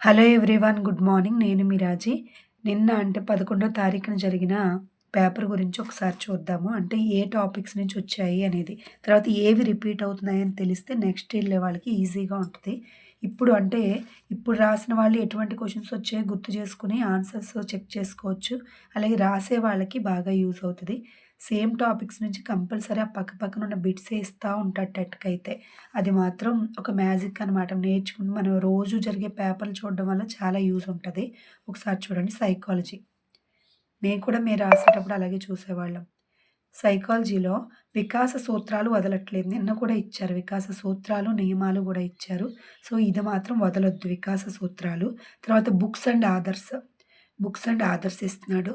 Hello everyone good morning. నేను మిరాజీ నిన్న అంటే పదకొండో తారీఖున జరిగిన పేపర్ గురించి ఒకసారి చూద్దాము. అంటే ఏ టాపిక్స్ నుంచి వచ్చాయి అనేది. తర్వాత ఏవి రిపీట్ అవుతున్నాయని తెలిస్తే నెక్స్ట్ వెళ్ళే వాళ్ళకి ఈజీగా ఉంటుంది. ఇప్పుడు అంటే ఇప్పుడు రాసిన వాళ్ళు ఎటువంటి క్వశ్చన్స్ వచ్చాయో గుర్తు చేసుకుని ఆన్సర్స్ చెక్ చేసుకోవచ్చు. అలాగే రాసే వాళ్ళకి బాగా యూజ్ అవుతుంది. సేమ్ టాపిక్స్ నుంచి కంపల్సరీ ఆ పక్క పక్కన ఉన్న బిట్స్ వేస్తూ ఉంటాడు టెట్కి అయితే అది మాత్రం ఒక మ్యాజిక్ అనమాట నేర్చుకుని మనం రోజు జరిగే పేపర్లు చూడడం వల్ల చాలా యూజ్ ఉంటుంది. ఒకసారి చూడండి సైకాలజీ. మేము కూడా మీరు రాసేటప్పుడు అలాగే చూసేవాళ్ళం. సైకాలజీలో వికాస సూత్రాలు వదలట్లేదు. నిన్న కూడా ఇచ్చారు. వికాస సూత్రాలు నియమాలు కూడా ఇచ్చారు. సో ఇది మాత్రం వదలొద్దు వికాస సూత్రాలు. తర్వాత బుక్స్ అండ్ ఆదర్శ. బుక్స్ అండ్ ఆదర్శిస్తున్నాడు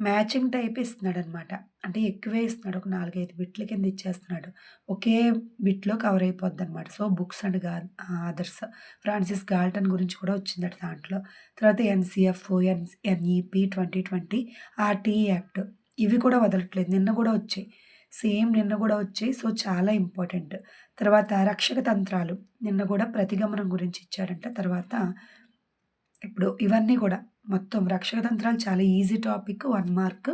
మ్యాచింగ్ టైప్ ఇస్తున్నాడు అనమాట అంటే ఎక్కువే ఇస్తున్నాడు. ఒక నాలుగైదు బిట్ల కింద ఇచ్చేస్తున్నాడు. ఒకే బిట్లో కవర్ అయిపోద్ది అనమాట సో బుక్స్ అండ్గా ఆదర్స్ ఫ్రాన్సిస్ గాల్టన్ గురించి కూడా వచ్చిందట దాంట్లో. తర్వాత NCF N NEP twenty twenty RT act. ఇవి కూడా వదలట్లేదు. నిన్న కూడా వచ్చాయి. సేమ్ నిన్న కూడా వచ్చాయి. సో చాలా ఇంపార్టెంట్. తర్వాత రక్షక తంత్రాలు. నిన్న కూడా ప్రతిగమనం గురించి ఇచ్చాడంట. తర్వాత ఇప్పుడు ఇవన్నీ కూడా మొత్తం రక్షక తంత్రాలు చాలా ఈజీ టాపిక్ వన్ మార్క్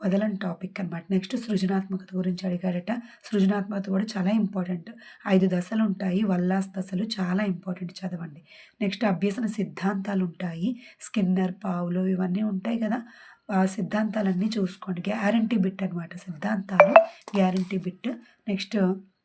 వదలని టాపిక్ అనమాట నెక్స్ట్ సృజనాత్మకత గురించి అడిగాడట సృజనాత్మకత కూడా చాలా ఇంపార్టెంట్. ఐదు దశలు ఉంటాయి. వల్లాస్ దశలు చాలా ఇంపార్టెంట్ చదవండి. నెక్స్ట్ అభ్యసన సిద్ధాంతాలు ఉంటాయి. స్కిన్నర్ పావులు ఇవన్నీ ఉంటాయి కదా. ఆ సిద్ధాంతాలన్నీ చూసుకోండి. గ్యారంటీ బిట్ అనమాట సిద్ధాంతాలు. Guarantee bit. నెక్స్ట్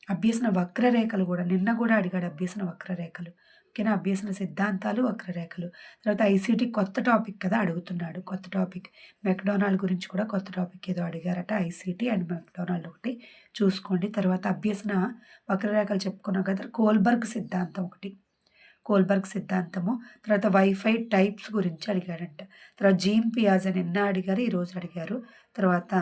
అభ్యసన వక్రరేఖలు కూడా. నిన్న కూడా అడిగాడు అభ్యసన వక్రరేఖలు. ఓకేనా అభ్యసన సిద్ధాంతాలు వక్రరేఖలు. తర్వాత ఐసీటీ కొత్త టాపిక్ కదా అడుగుతున్నాడు. కొత్త టాపిక్. మెక్డొనాల్డ్ గురించి కూడా కొత్త టాపిక్ ఏదో అడిగారట. ఐసీటీ అండ్ మెక్డొనాల్డ్ ఒకటి. చూసుకోండి. తర్వాత అభ్యసన వక్రరేఖలు చెప్పుకున్నాం కదా. కోల్బర్గ్ సిద్ధాంతం ఒకటి. కోల్బర్గ్ సిద్ధాంతము. తర్వాత వైఫై టైప్స్ గురించి అడిగాడంట. తర్వాత జీమ్ పియాజ్ నిన్న అడిగారు ఈరోజు అడిగారు. తర్వాత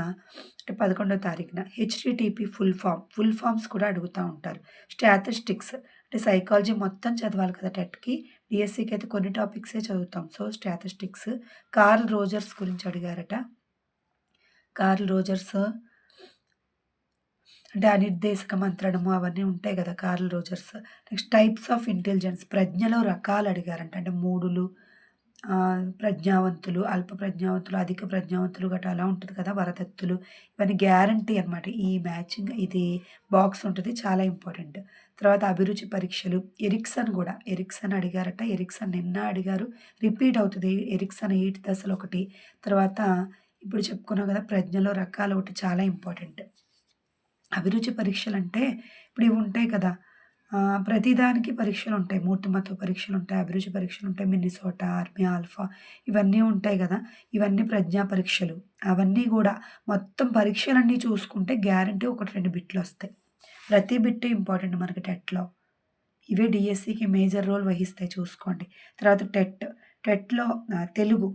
పదకొండో తారీఖున HDTP full form full forms కూడా అడుగుతూ ఉంటారు. స్టాటిస్టిక్స్ అంటే సైకాలజీ మొత్తం చదవాలి కదా టెట్కి. డిఎస్సికి అయితే కొన్ని టాపిక్సే చదువుతాం. So statistics. కార్ల్ రోజర్స్ గురించి అడిగారట. కార్ల్ రోజర్స్ అంటే అనిర్దేశక మంత్రణము అవన్నీ ఉంటాయి కదా Carl Rogers. Next types of intelligence ప్రజ్ఞలో రకాలు అడిగారంట. అంటే మూడులు ప్రజ్ఞావంతులు అల్ప ప్రజ్ఞావంతులు అధిక ప్రజ్ఞావంతులు గట్రా అలా ఉంటుంది కదా వరదత్తులు. ఇవన్నీ గ్యారంటీ అనమాట ఈ మ్యాచింగ్ ఇది బాక్స్ ఉంటుంది చాలా ఇంపార్టెంట్ తర్వాత అభిరుచి పరీక్షలు. ఎరిక్సన్ కూడా. ఎరిక్సన్ అడిగారట. ఎరిక్సన్ నిన్న అడిగారు. రిపీట్ అవుతుంది. ఎరిక్సన్ ఎయిట్ దశలు ఒకటి. తర్వాత ఇప్పుడు చెప్పుకున్నాం కదా ప్రజ్ఞలో రకాలు ఒకటి చాలా ఇంపార్టెంట్ అభిరుచి పరీక్షలు అంటే ఇప్పుడు ఇవి ఉంటాయి కదా. ప్రతిదానికి పరీక్షలు ఉంటాయి మూర్తిమత్వ పరీక్షలు ఉంటాయి అభిరుచి పరీక్షలు ఉంటాయి మిన్నిసోట ఆర్మీ ఆల్ఫా ఇవన్నీ ఉంటాయి కదా. ఇవన్నీ ప్రజ్ఞా పరీక్షలు. అవన్నీ కూడా మొత్తం పరీక్షలన్నీ చూసుకుంటే గ్యారంటీ ఒకటి రెండు బిట్లు వస్తాయి. ప్రతి బిట్ ఇంపార్టెంట్ మనకి టెట్లో ఇవే డిఎస్సికి మేజర్ రోల్ వహిస్తాయి చూసుకోండి. తర్వాత టెట్. టెట్లో తెలుగు.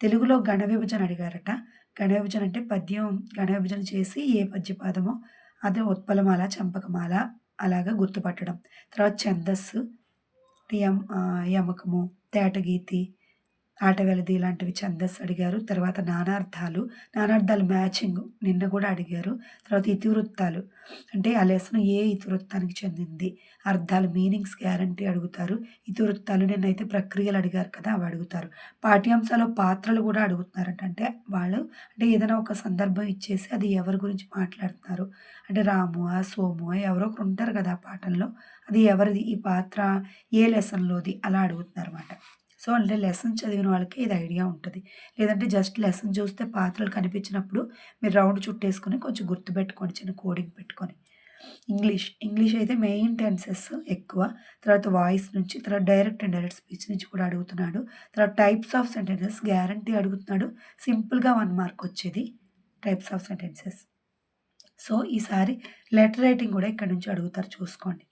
తెలుగులో గణ విభజన అడిగారట. గణ విభజన అంటే పద్యం గణ విభజన చేసి ఏ పద్యపాదమో అదే ఉత్పలమాల చంపకమాల అలాగా గుర్తుపట్టడం. తర్వాత ఛందస్సు యమ యమకము తేటగీతి ఆటవెలది ఇలాంటివి ఛందస్సు అడిగారు. తర్వాత నానార్థాలు నానార్థాలు మ్యాచింగ్ నిన్న కూడా అడిగారు. తర్వాత ఇతివృత్తాలు అంటే ఆ లెసన్ ఏ ఇతివృత్తానికి చెందింది అర్థాలు మీనింగ్స్ గ్యారంటీ అడుగుతారు. ఇతివృత్తాలు నిన్నైతే ప్రక్రియలు అడిగారు కదా అవి అడుగుతారు. పాఠ్యాంశాలు పాత్రలు కూడా అడుగుతున్నారంట. అంటే వాళ్ళు అంటే ఏదైనా ఒక సందర్భం ఇచ్చేసి అది ఎవరి గురించి మాట్లాడుతున్నారు? అంటే రాము ఆ సోము ఎవరో ఒకరు ఉంటారు కదా ఆ పాఠంలో అది ఎవరిది? ఈ పాత్ర ఏ లెసన్లోది? అలా అడుగుతున్నారు అన్నమాట సో అంటే లెసన్ చదివిన వాళ్ళకి ఇది ఐడియా ఉంటుంది. లేదంటే జస్ట్ లెసన్ చూస్తే పాత్రలు కనిపించినప్పుడు మీరు రౌండ్ చుట్టేసుకొని కొంచెం గుర్తుపెట్టుకోండి చిన్న కోడింగ్ పెట్టుకొని. ఇంగ్లీష్ ఇంగ్లీష్ అయితే మెయిన్ టెన్సెస్ ఎక్కువ. తర్వాత వాయిస్ నుంచి తర్వాత డైరెక్ట్ అండ్ డైరెక్ట్ స్పీచ్ నుంచి కూడా అడుగుతున్నాడు. తర్వాత టైప్స్ ఆఫ్ సెంటెన్సెస్ గ్యారంటీ అడుగుతున్నాడు. సింపుల్గా వన్ మార్క్ వచ్చేది టైప్స్ ఆఫ్ సెంటెన్సెస్. సో ఈసారి లెటర్ రైటింగ్ కూడా ఇక్కడ నుంచి అడుగుతారు చూసుకోండి.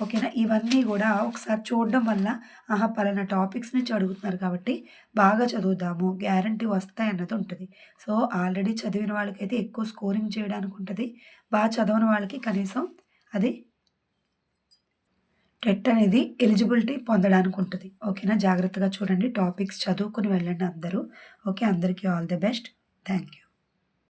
ఓకేనా? ఇవన్నీ కూడా ఒకసారి చూడడం వల్ల ఆహా పలానా టాపిక్స్ నుంచి అడుగుతున్నారు కాబట్టి బాగా చదువుదాము గ్యారంటీ వస్తాయి అన్నది ఉంటుంది. సో ఆల్రెడీ చదివిన వాళ్ళకైతే ఎక్కువ స్కోరింగ్ చేయడానికి ఉంటుంది. బాగా చదవని వాళ్ళకి కనీసం అది టెట్ అనేది ఎలిజిబిలిటీ పొందడానికి ఉంటుంది. ఓకేనా? జాగ్రత్తగా చూడండి టాపిక్స్ చదువుకుని వెళ్ళండి అందరూ. ఓకే అందరికీ all the best. Thank you